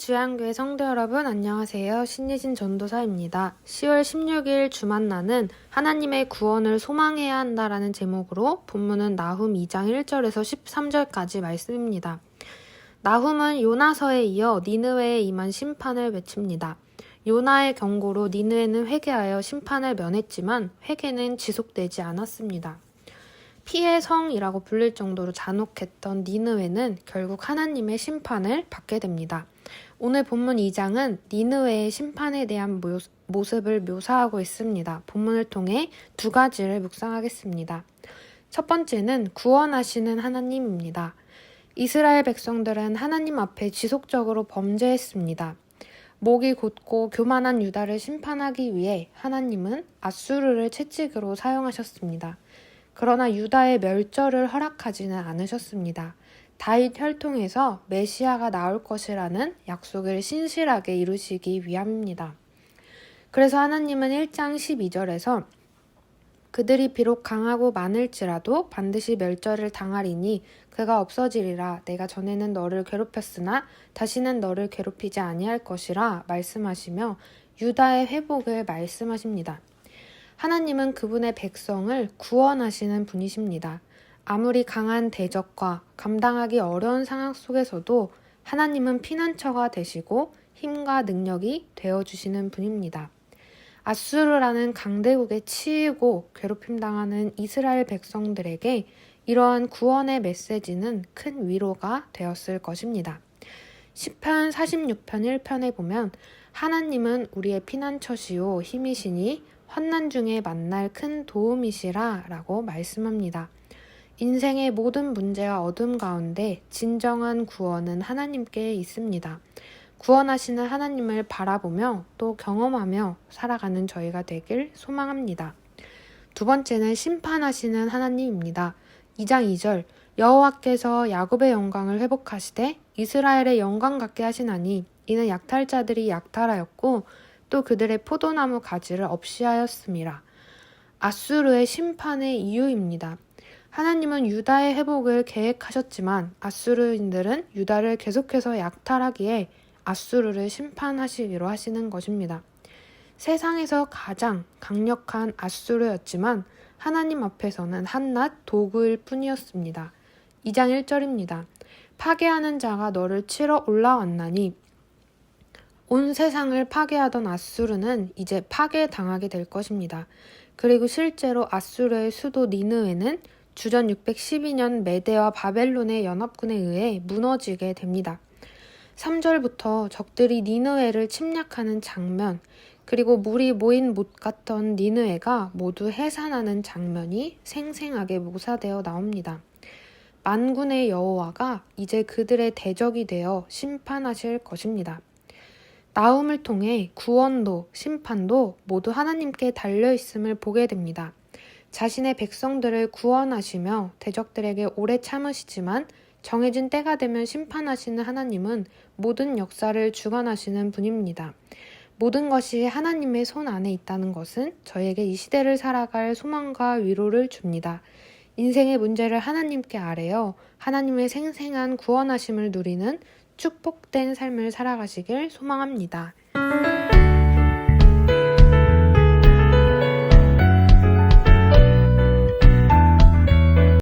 주양교회 성도 여러분 안녕하세요. 신예진 전도사입니다. 10월 16일 주만나는 하나님의 구원을 소망해야 한다라는 제목으로 본문은 나훔 2장 1절에서 13절까지 말씀입니다. 나훔은 요나서에 이어 니느웨에 임한 심판을 외칩니다. 요나의 경고로 니느웨는 회개하여 심판을 면했지만 회개는 지속되지 않았습니다. 피의 성이라고 불릴 정도로 잔혹했던 니느웨는 결국 하나님의 심판을 받게 됩니다. 오늘 본문 2장은 니느웨의 심판에 대한 모- 모습을 묘사하고 있습니다. 본문을 통해 두 가지를 묵상하겠습니다. 첫 번째는 구원하시는 하나님입니다. 이스라엘 백성들은 하나님 앞에 지속적으로 범죄했습니다. 목이 곧고 교만한 유다를 심판하기 위해 하나님은 아수르를 채찍으로 사용하셨습니다. 그러나 유다의 멸절을 허락하지는 않으셨습니다. 다윗 혈통에서 메시아가 나올 것이라는 약속을 신실하게 이루시기 위함입니다. 그래서 하나님은 1장 12절에서 그들이 비록 강하고 많을지라도 반드시 멸절을 당하리니 그가 없어지리라 내가 전에는 너를 괴롭혔으나 다시는 너를 괴롭히지 아니할 것이라 말씀하시며 유다의 회복을 말씀하십니다. 하나님은 그분의 백성을 구원하시는 분이십니다. 아무리 강한 대적과 감당하기 어려운 상황 속에서도 하나님은 피난처가 되시고 힘과 능력이 되어 주시는 분입니다. 아수르라는 강대국에 치이고 괴롭힘 당하는 이스라엘 백성들에게 이러한 구원의 메시지는 큰 위로가 되었을 것입니다. 10편 46편 1편에 보면 하나님은 우리의 피난처시요 힘이시니 환난 중에 만날 큰 도움이시라 라고 말씀합니다. 인생의 모든 문제와 어둠 가운데 진정한 구원은 하나님께 있습니다. 구원하시는 하나님을 바라보며 또 경험하며 살아가는 저희가 되길 소망합니다. 두 번째는 심판하시는 하나님입니다. 2장 2절 여호와께서 야곱의 영광을 회복하시되 이스라엘의 영광 갖게 하시나니 이는 약탈자들이 약탈하였고 또 그들의 포도나무 가지를 없이 하였음이라. 아수르의 심판의 이유입니다. 하나님은 유다의 회복을 계획하셨지만 아수르인들은 유다를 계속해서 약탈하기에 아수르를 심판하시기로 하시는 것입니다. 세상에서 가장 강력한 아수르였지만 하나님 앞에서는 한낱 도구일 뿐이었습니다. 2장 1절입니다. 파괴하는 자가 너를 치러 올라왔나니 온 세상을 파괴하던 아수르는 이제 파괴당하게 될 것입니다. 그리고 실제로 아수르의 수도 니느웨는 주전 612년 메대와 바벨론의 연합군에 의해 무너지게 됩니다. 3절부터 적들이 니느웨를 침략하는 장면, 그리고 물이 모인 못 같던 니느웨가 모두 해산하는 장면이 생생하게 묘사되어 나옵니다. 만군의 여호와가 이제 그들의 대적이 되어 심판하실 것입니다. 나움을 통해 구원도 심판도 모두 하나님께 달려 있음을 보게 됩니다. 자신의 백성들을 구원하시며 대적들에게 오래 참으시지만 정해진 때가 되면 심판하시는 하나님은 모든 역사를 주관하시는 분입니다. 모든 것이 하나님의 손 안에 있다는 것은 저에게 이 시대를 살아갈 소망과 위로를 줍니다. 인생의 문제를 하나님께 아뢰어 하나님의 생생한 구원하심을 누리는 축복된 삶을 살아가시길 소망합니다.